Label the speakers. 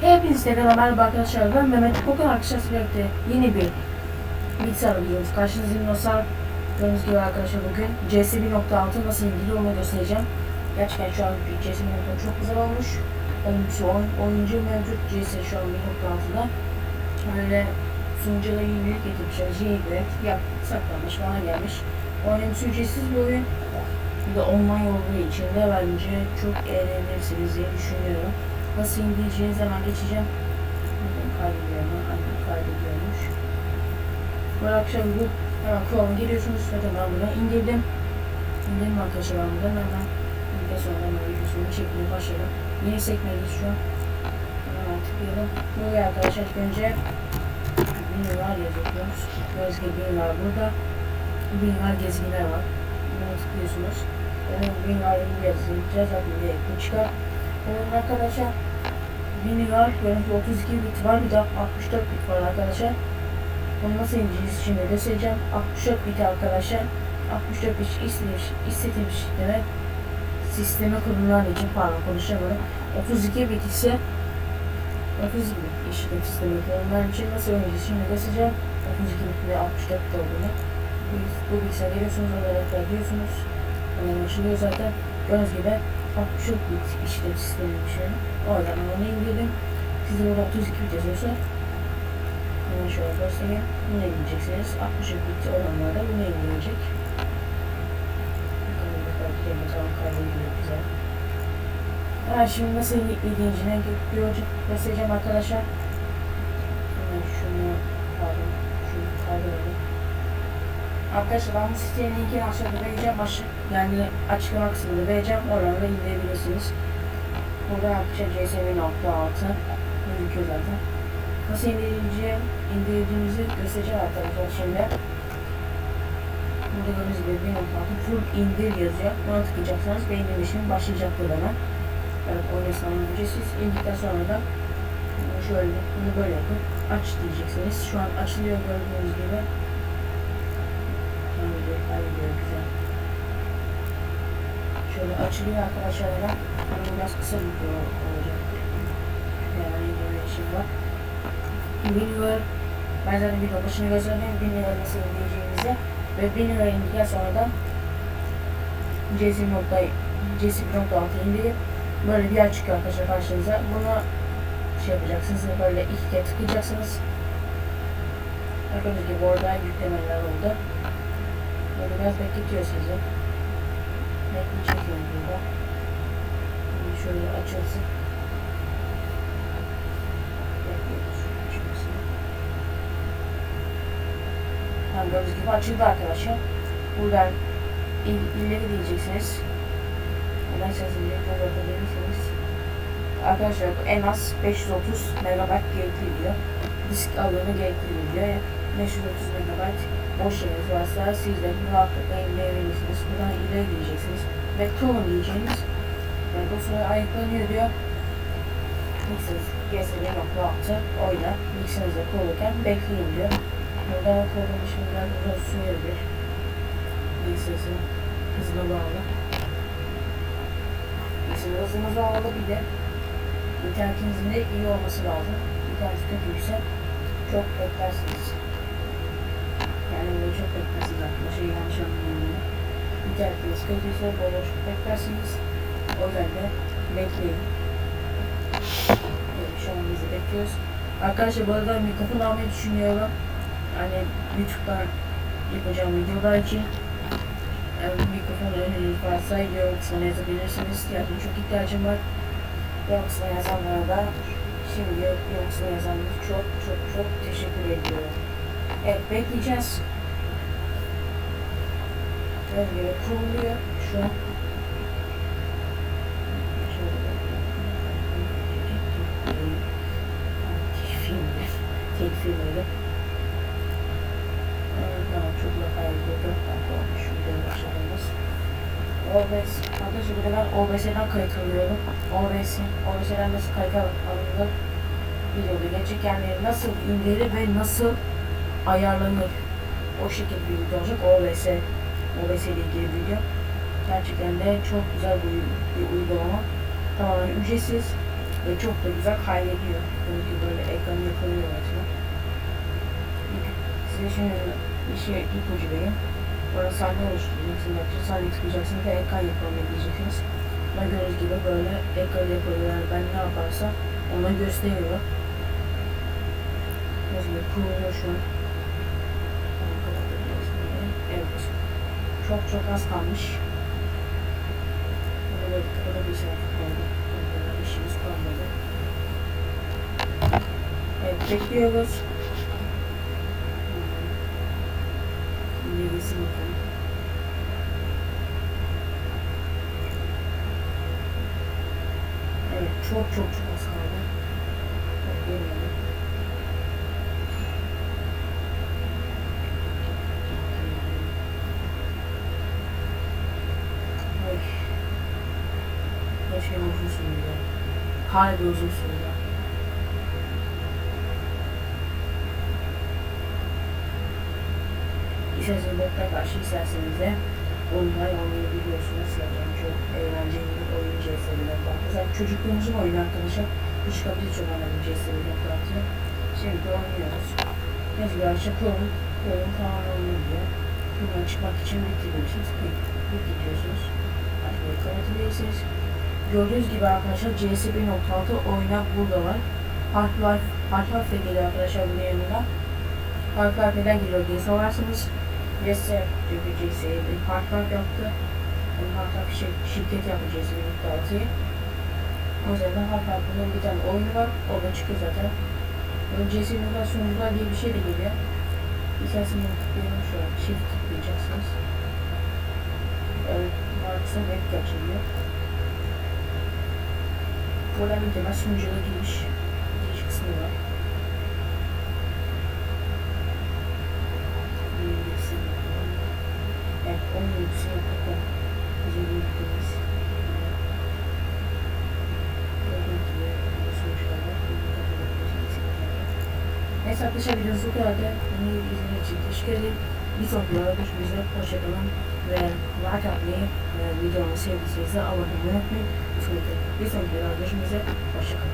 Speaker 1: Hepinize tekrar merhaba arkadaşlar. Ben Mehmet Kokan arkadaşlar birlikte yeni bir bilgisayar videomuz. Karşınızdayım dostlar. Gördüğünüz gibi arkadaşlar bugün CS 1.6 nasıl ilgili onu göstereceğim. Gerçekten şu an CS 1.6 çok güzel olmuş. Oyuncusu, oyun, oyuncu mevcut CS şu an 1.6'da. Böyle sunucuda yenilik getirmişler. Jailbreak, yap, saklanmış, bana gelmiş. Oynaması ücretsiz bir oyun. Bir de online olduğu için de bence çok eğlenirsiniz diye düşünüyorum. Nasıl indireceğiniz hemen geçeceğim. Bakın kaydediyor mu? Aynen kaydediyormuş. Böyle akşam bu hemen Chrome giriyorsunuz. Zaten ben bunu indirdim. İndirdim arkadaşlar ben buradan hemen. Bir sonra hemen videosunu çekmeye başladım. Yeni sekmedeyiz şu an. Hemen tıklayalım. Buraya arkadaşlar önce Binler yazıyorsunuz. Göz gibi binler burada. Binler gezginler var. Buna tıklıyorsunuz. Yani binler yazınca zaten bu çıkar. Evet arkadaşlar Mini var, görüntü 32 bit var, bir de 64 bit var arkadaşlar. Bunu nasıl ineceğiz şimdi göstereceğim. 64 bit arkadaşlar. 64 bit istemiş, istetilmiş demek. Sisteme kurulan için pardon konuşamadım. 32 bit ise 32 bit işletim sistemi kurulan için nasıl oynayacağız şimdi göstereceğim. 32 bit ve 64 bit olduğunu. Bu, bu bilgisayar geliyorsunuz, olarak diyorsunuz. Ondan açılıyor zaten. Gördüğünüz gibi 64 bit işletim sistemi bir şey. Oradan onu indirdim. Sizin orada 32 bit yazıyorsa Hemen şöyle göstereyim. Bunu indireceksiniz. 63 bit olanlarda bunu indirecek. Bakalım bakalım bir zaman kaydediyor güzel. Ha, şimdi nasıl ilgilencine göstereceğim arkadaşlar. Hemen şunu pardon. Şunu kaydıralım. Arkadaşlar ben bu sitenin linkini aşağıda vereceğim. Aş yani açıklama kısmında vereceğim. Oradan da indirebilirsiniz. Burada arkadaşlar CSV.6 gözüküyor zaten. Nasıl indireceğim, indirdiğimizi göstereceğim arkadaşlar şimdi. Burada gördüğünüz gibi 1.6 full indir yazıyor. Buna tıklayacaksınız ve indirim işlemi başlayacaktır hemen. Evet oynasam ücretsiz. İndikten sonra da şöyle bunu böyle yapıp aç diyeceksiniz. Şu an açılıyor gördüğünüz gibi. Kaydediyor, kaydediyor güzel. Şöyle açılıyor arkadaşlar hemen. Ama biraz kısa bir video olacak. Yani böyle işim var. Bilmiyorum. Ben zaten video başını gösterdim. Bilmiyorum nasıl indireceğinizi. Ve bilmiyorum indikten sonra da JSP.6 indirip böyle bir yer çıkıyor arkadaşlar karşınıza. Bunu şey yapacaksınız. Böyle iki kere tıklayacaksınız. Gördüğünüz gibi orada yüklemeler oldu. Böyle biraz bekletiyor sizi. Bekleyecek yani burada. Şimdi şöyle açılsın. Tamam gördüğünüz gibi açıldı arkadaşlar. Buradan il, illeri diyeceksiniz. Neden sesini yapabilirsiniz. Arkadaşlar bu en az 530 MB gerekli diyor. Disk alanı gerekli diyor. 530 MB boş yeriniz varsa siz de rahatlıkla indirebilirsiniz. Buradan ileri diyeceksiniz. Ve kurun diyeceğiniz. Yani bu süre ayıklanıyor diyor. Mixer GSD.6 oyna. Mixer'ınızı kurulurken bekleyin diyor. Burada kurulum işi biraz uzun sürebilir. Mixer'ın hızına bağlı. Mixer'ın hızına bağlı bir de internetinizin de iyi olması lazım. İnternet kötüyse çok beklersiniz. Yani böyle çok beklersiniz arkadaşlar yanlış anlamayın. İnternetiniz kötüyse böyle çok beklersiniz. O yüzden de bekleyin. Evet, şu an bizi bekliyoruz. Arkadaşlar bu arada mikrofon almayı düşünüyorum. Yani YouTube'dan yapacağım videolar için. Yani mikrofon öneriniz varsa kısmına yazabilirsiniz. Yani çok ihtiyacım var. Kısmına yazanlara da şimdi kısmına yazanlara çok çok çok teşekkür ediyorum. Evet bekleyeceğiz. Böyle kuruluyor şu an. Filmler. Tek filmleri. Tamam çok da kaydı. 4 dakika olmuş. Videoya başladığımız. OBS. Arkadaşlar bir de ben OBS'den kayıt alıyorum. OBS. OBS'den nasıl kayıt alınır? Videoda gelecek. Yani nasıl indirilir ve nasıl ayarlanır. O şekilde bir video olacak. OBS. OBS ile ilgili bir video. Gerçekten de çok güzel bir, bir uygulama. Tamamen ücretsiz. Ve çok da güzel kaydediyor. Çünkü böyle ekranı yapılıyor resmen. Size şimdi bir şey ipucu vereyim. Orada sahne oluşturacaksınız. Sahne tıklayacaksınız ve ekran yapalım diyeceksiniz. Buna gördüğünüz gibi böyle ekran yapılıyor. Yani ben ne yaparsam ona gösteriyor. Mesela kuruluyor şu. Onu kapatabiliriz böyle. Evet. Çok çok az kalmış. Bunu böyle kapatabilirsem oldu. Burada işimiz kalmadı. Evet bekliyoruz. Neyse bakalım. Evet çok çok çok az kaldı. Çok gelmedi. Ay. Keşke uzun. Hala da uzun sürdü. İsterseniz bokta karşı isterseniz de online oynayabiliyorsunuz. Yani çok eğlenceli bir oyun CS'den Zaten çocukluğumuzun oyunu arkadaşlar. Hiç kapıyı çok oynadım CS'den baktı. Şimdi oynuyoruz. Mesela açıklıyorum. Oyun tamamen diyor. Buradan çıkmak için bitiriyorsunuz. Bitti diyorsunuz. Artık kapatabilirsiniz. Gördüğünüz gibi arkadaşlar CS 1.6 oynak burada var. Half-Life Half-Life de geliyor arkadaşlar bunun yanında. Half-Life neden geliyor diye sorarsınız. CS CS'ye bir Half-Life yaptı. Yani Half-Life şir şirket yaptı CS 1.6'yı. O yüzden Half-Life'ın bir tane oyunu var. O da çıkıyor zaten. Böyle CS 1.6 sunucular diye bir şey de geliyor. İsterseniz tıklayalım an. Shift tıklayacaksınız. Evet, Microsoft Web açılıyor. Buradan temel sunucuya giriş, giriş kısmı var. Evet, onun bilgisi yok. Bizim bilgimiz. Neyse arkadaşlar videomuz bu kadar da beni izlediğiniz için teşekkür ederim. Bir sonraki videoda görüşmek üzere. Hoşçakalın ve like atmayı ve videomu sevdiyseniz abone olmayı unutmayın. Bir sonraki, görüşmek üzere. Hoşçakalın.